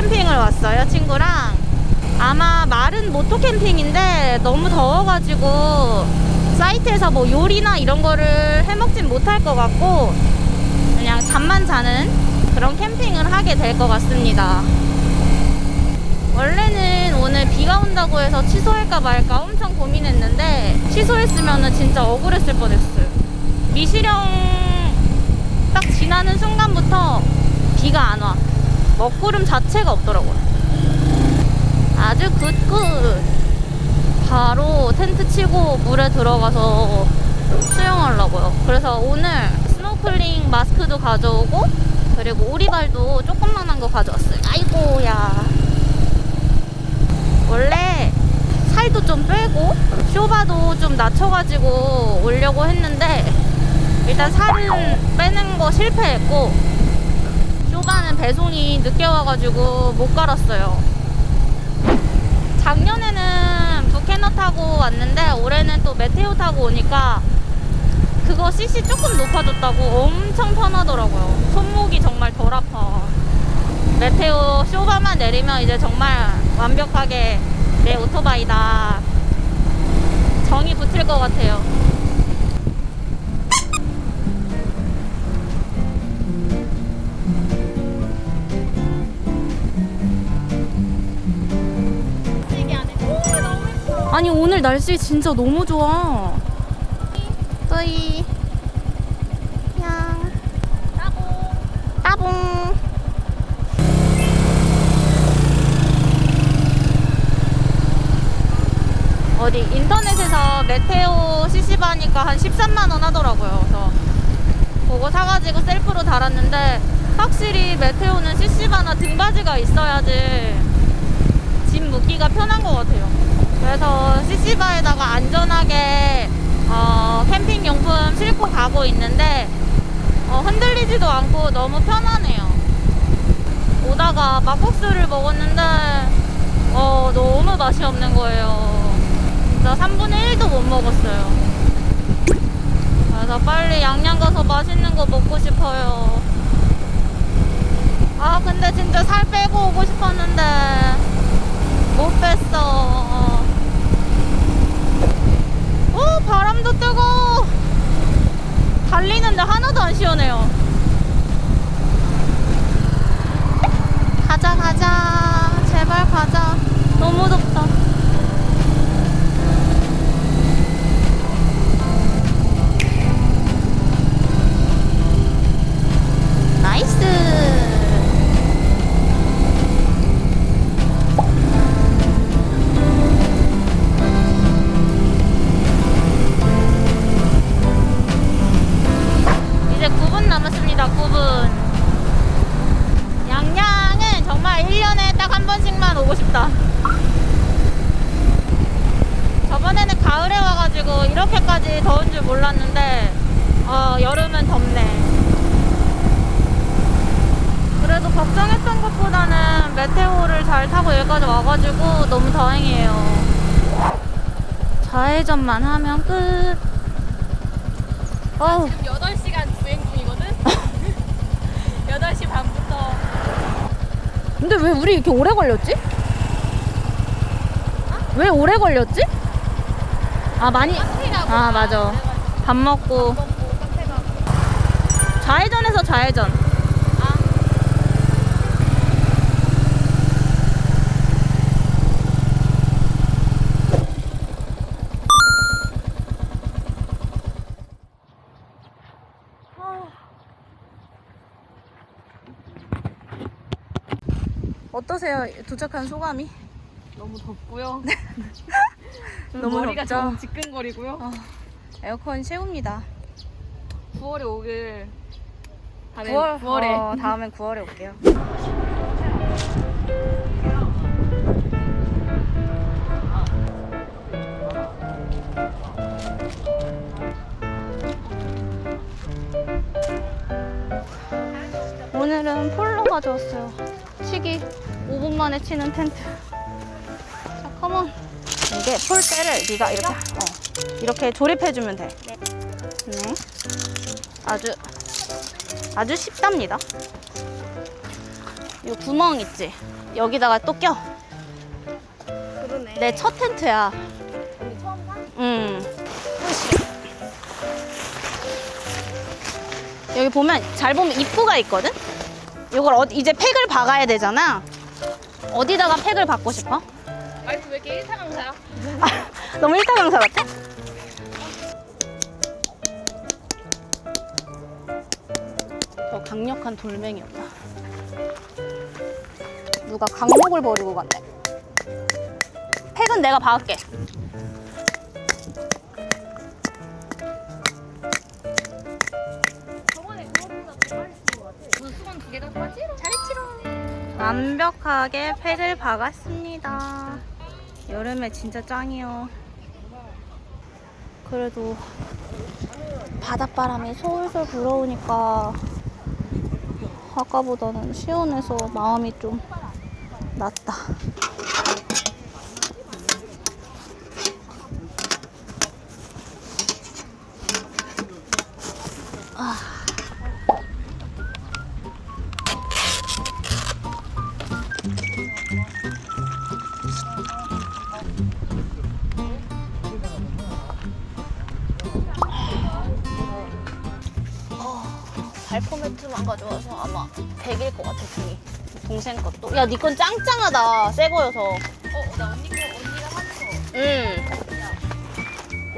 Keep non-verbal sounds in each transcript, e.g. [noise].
캠핑을 왔어요, 친구랑. 아마 마른 모토 캠핑인데 너무 더워가지고 사이트에서 뭐 요리나 이런 거를 해먹진 못할 것 같고 그냥 잠만 자는 그런 캠핑을 하게 될 것 같습니다. 원래는 오늘 비가 온다고 해서 취소할까 말까 엄청 고민했는데 취소했으면 진짜 억울했을 뻔했어요. 미시령 딱 지나는 순간부터 비가 안 와. 먹구름 자체가 없더라고요. 아주 굿굿. 바로 텐트 치고 물에 들어가서 수영하려고요. 그래서 오늘 스노클링 마스크도 가져오고 그리고 오리발도 조그만한 거 가져왔어요. 아이고야. 원래 살도 좀 빼고 쇼바도 좀 낮춰가지고 오려고 했는데 일단 살은 빼는 거 실패했고 쇼바는 배송이 늦게 와가지고 못 갈았어요. 작년에는 부캐너 타고 왔는데 올해는 또 메테오 타고 오니까 그거 CC 조금 높아졌다고 엄청 편하더라고요. 손목이 정말 덜 아파. 메테오 쇼바만 내리면 이제 정말 완벽하게 내 오토바이다. 정이 붙을 것 같아요. 아니 오늘 날씨 진짜 너무 좋아. 또이 양 따봉 따봉 어디 인터넷에서 메테오 CC 바니까 한 13만 원 하더라고요. 그래서 그거 사가지고 셀프로 달았는데 확실히 메테오는 CC 바나 등받이가 있어야지 짐 묻기가 편한 것 같아요. 그래서 CC바에다가 안전하게 어, 캠핑 용품 싣고 가고 있는데 어, 흔들리지도 않고 너무 편하네요. 오다가 막국수를 먹었는데 어, 너무 맛이 없는 거예요. 진짜 3분의 1도 못 먹었어요. 그래서 빨리 양양 가서 맛있는 거 먹고 싶어요. 아 근데 진짜 살 빼고 오고 싶었는데 못 뺐어. 오, 바람도 뜨고. 달리는데 하나도 안 시원해요. 가자, 가자. 제발 가자. 너무 덥다. 어우. 지금 8시간 주행 중이거든? [laughs] 8시 반부터 근데 왜 우리 이렇게 오래 걸렸지? 왜 오래 걸렸지? 아 많이 아 맞아 밥 먹고 먹고 카페 가고 좌회전에서 좌회전 아 어떠세요? 도착한 소감이? 너무 덥고요. [laughs] 좀 너무 머리가 덥죠? 좀 지끈거리고요. 어, 에어컨 채웁니다. 9월에 오길 다음에 9월? 9월에. 어, 다음엔 9월에 올게요. 오늘은 폴로 가져왔어요. 치기 5분 만에 치는 텐트. 자, 컴온. 이게 폴대를 네가 이렇게 어, 이렇게 조립해주면 돼. 네. 아주 아주 쉽답니다. 이 구멍 있지? 여기다가 또 껴. 그러네. 내 첫 텐트야. 언니 처음 사? 음. 여기 보면 잘 보면 입구가 있거든. 이걸 어디 이제 팩을 박아야 되잖아. 어디다가 팩을 박고 싶어? 와이프 왜 이렇게 일타 강사야? 너무 일타 강사 같아? 저 강력한 돌멩이였다. 누가 강목을 버리고 갔네. 팩은 내가 박을게. 저번에 그거보다 더 빨리 쓴것 같아. 너 수건 두 개다 빠지러? 잘했지롱. 완벽하게 팩을 박았습니다. 여름에 진짜 짱이요. 그래도 바닷바람이 솔솔 불어오니까 아까보다는 시원해서 마음이 좀 낫다. 발포 매트만 가져와서 아마 100일 것 같아, 등이. 동생 것도. 야, 니 건 짱짱하다. 새 거여서. 어, 나 언니 거 언니가 하는 거.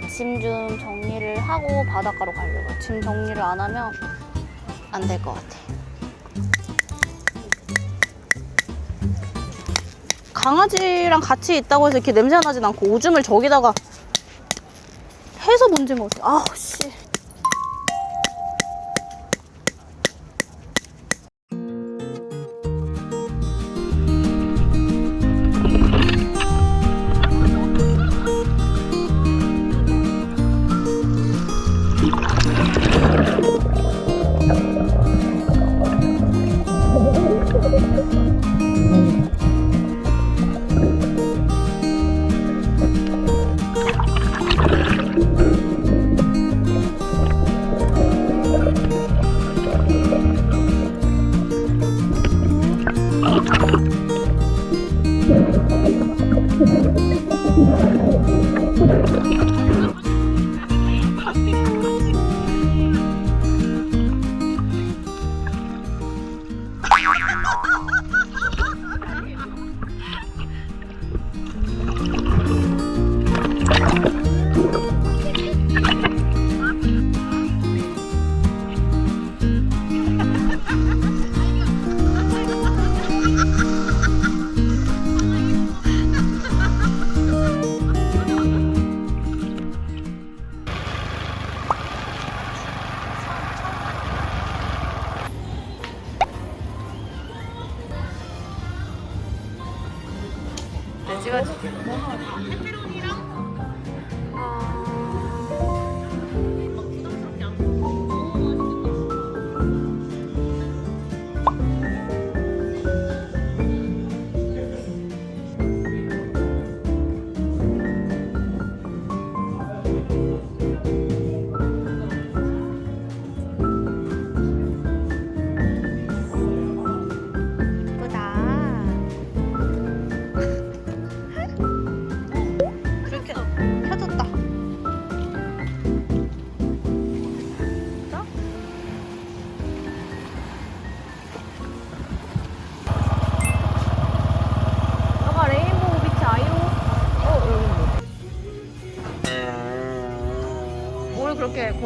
응. 짐좀 정리를 하고 바닷가로 가려고. 짐 정리를 안 하면 안 될 것 같아. 강아지랑 같이 있다고 해서 이렇게 냄새 나진 않고 오줌을 저기다가 해서 문제인 것 같아. 아우, 씨.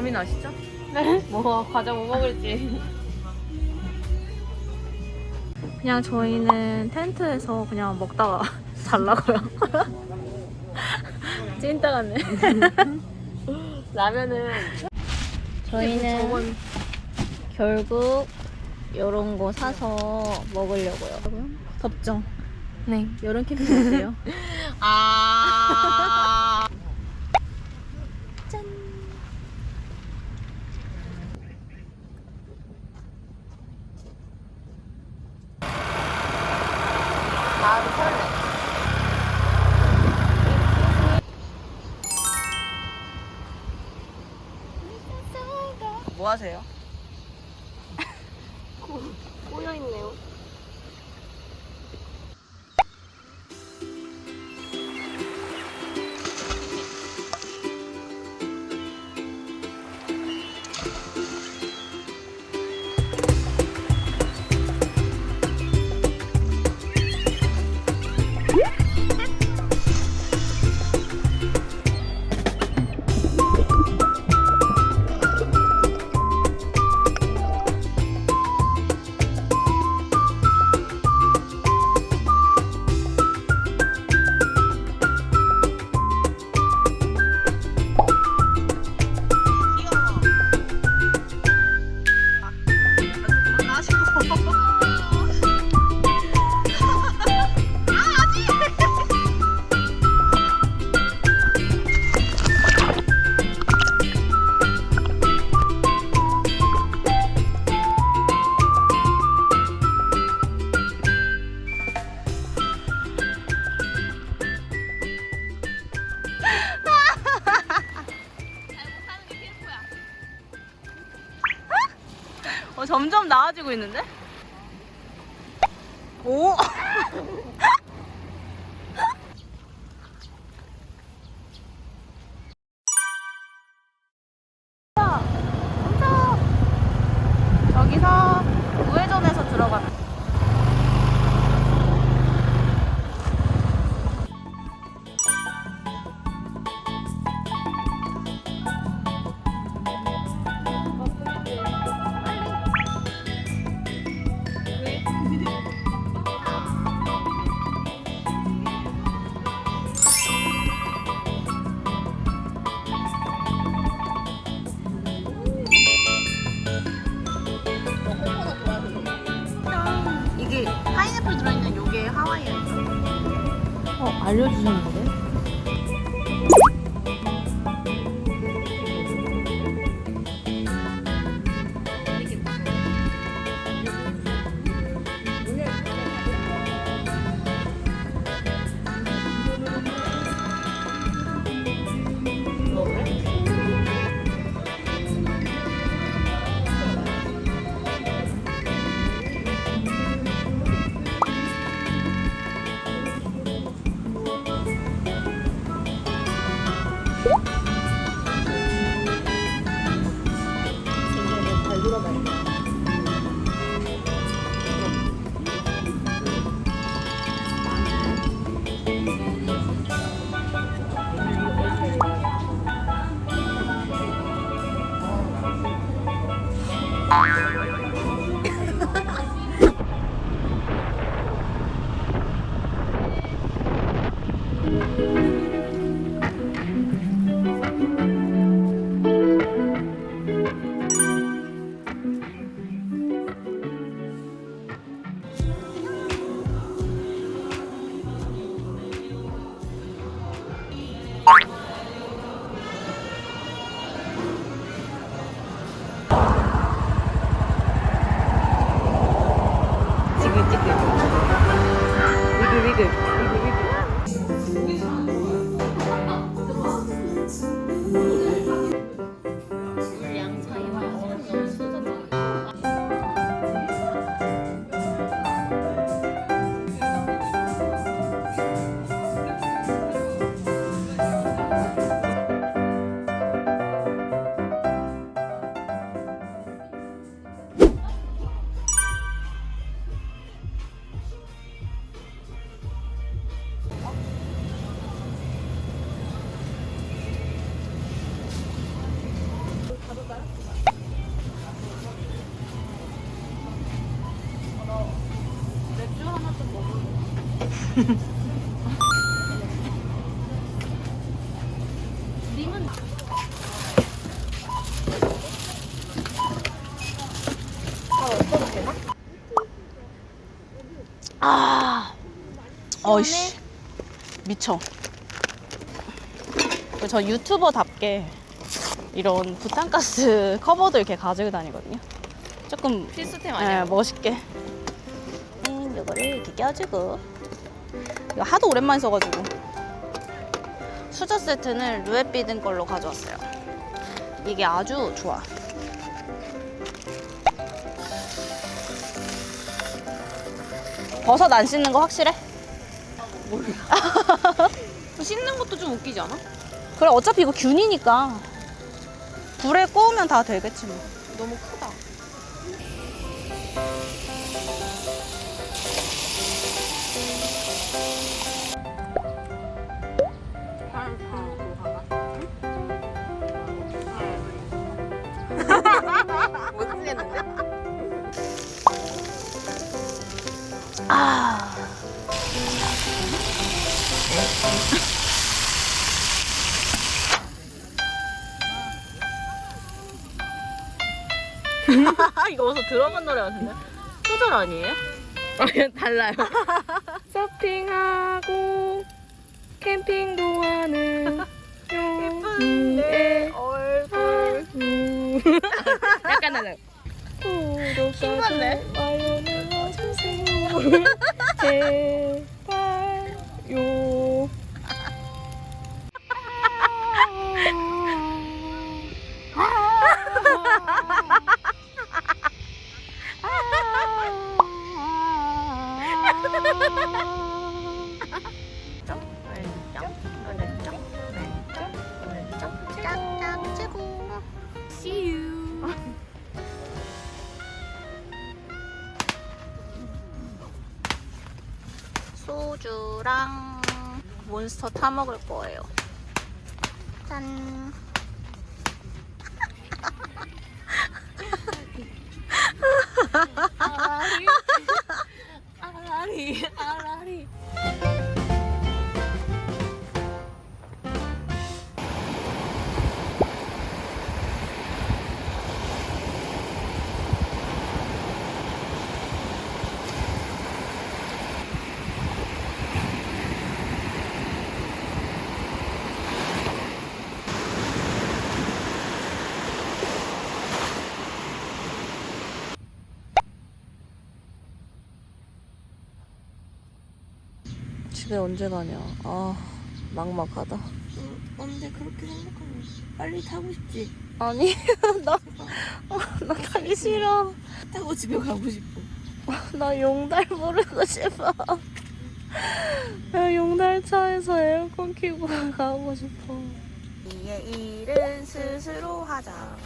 고민하시죠? 네. [laughs] 뭐 과자 뭐 먹을지. [laughs] 그냥 저희는 텐트에서 그냥 먹다가 [laughs] 잘라고요. 찐따 같네. 라면은 저희는 저번 결국 이런 거 사서 먹으려고요. 덥죠? 네. 여름 캠핑 어때요? 아. 뭐 하세요? 꼬여있네요. 점 나아지고 있는데? 오! [laughs] 어, 알려주 아, 어이씨, 미쳐. 저 유튜버답게 이런 부탄가스 [laughs] 커버도 이렇게 가지고 다니거든요. 조금 필수템 예, 아니야? 멋있게. 음, 이거를 이렇게 껴주고. 이거 하도 오랜만에 써가지고. 수저 세트는 루에비든 걸로 가져왔어요. 이게 아주 좋아. 버섯 안 씻는 거 확실해? [laughs] 씻는 것도 좀 웃기지 않아? 그래 어차피 이거 균이니까 불에 구우면 다 되겠지 뭐. 너무 크다. 이거 어디서 들어본 노래 같은데? 소절 아니에요? 아니 달라요. [laughs] 서핑하고 캠핑도 하는 [laughs] 예쁜데 얼굴 [laughs] 약간? 좋아요 눌러주세요. 제발요. 몬스터 타 먹을 거예요. 짠. 집에 언제 가냐? 아 막막하다. 언제 그렇게 생각하면 빨리 타고 싶지 아니 [laughs] 나, 어, 나 타기 싫어. 타고 집에 가고 싶어 나 용달 부르고 싶어. 나 용달 차에서 에어컨 켜고 가고 싶어. 이의 일은 스스로 하자.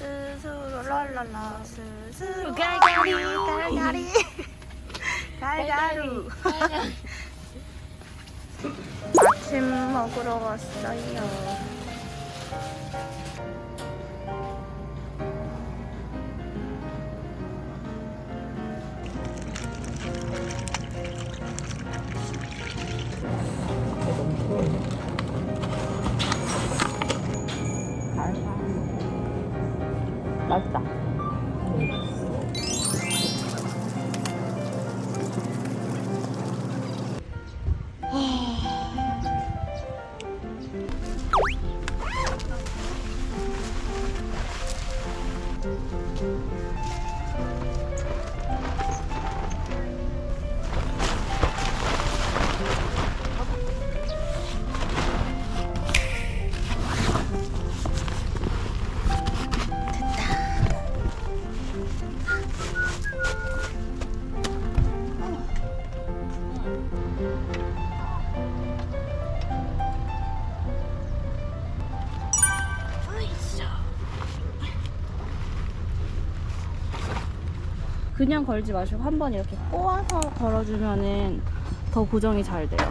스스로 랄랄라 스스로 갈갈이, 갈갈이 갈가루 아침 먹으러 왔어요. 맛있다. 그냥 걸지 마시고 한번 이렇게 꼬아서 걸어주면은 더 고정이 잘 돼요.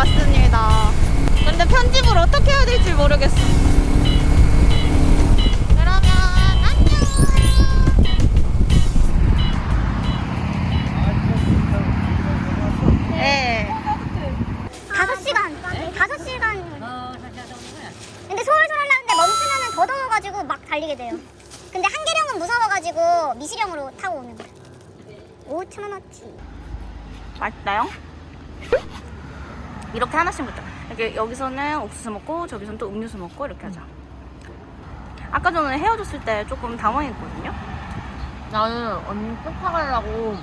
같습니다. 근데 편집을 어떻게 해야 될지 모르겠어. 그 이렇게 여기서는 옥수수 먹고 저기서는 또 음료수 먹고 이렇게 하자. 아까 전에 헤어졌을 때 조금 당황했거든요. 나는 언니 쪽 타가려고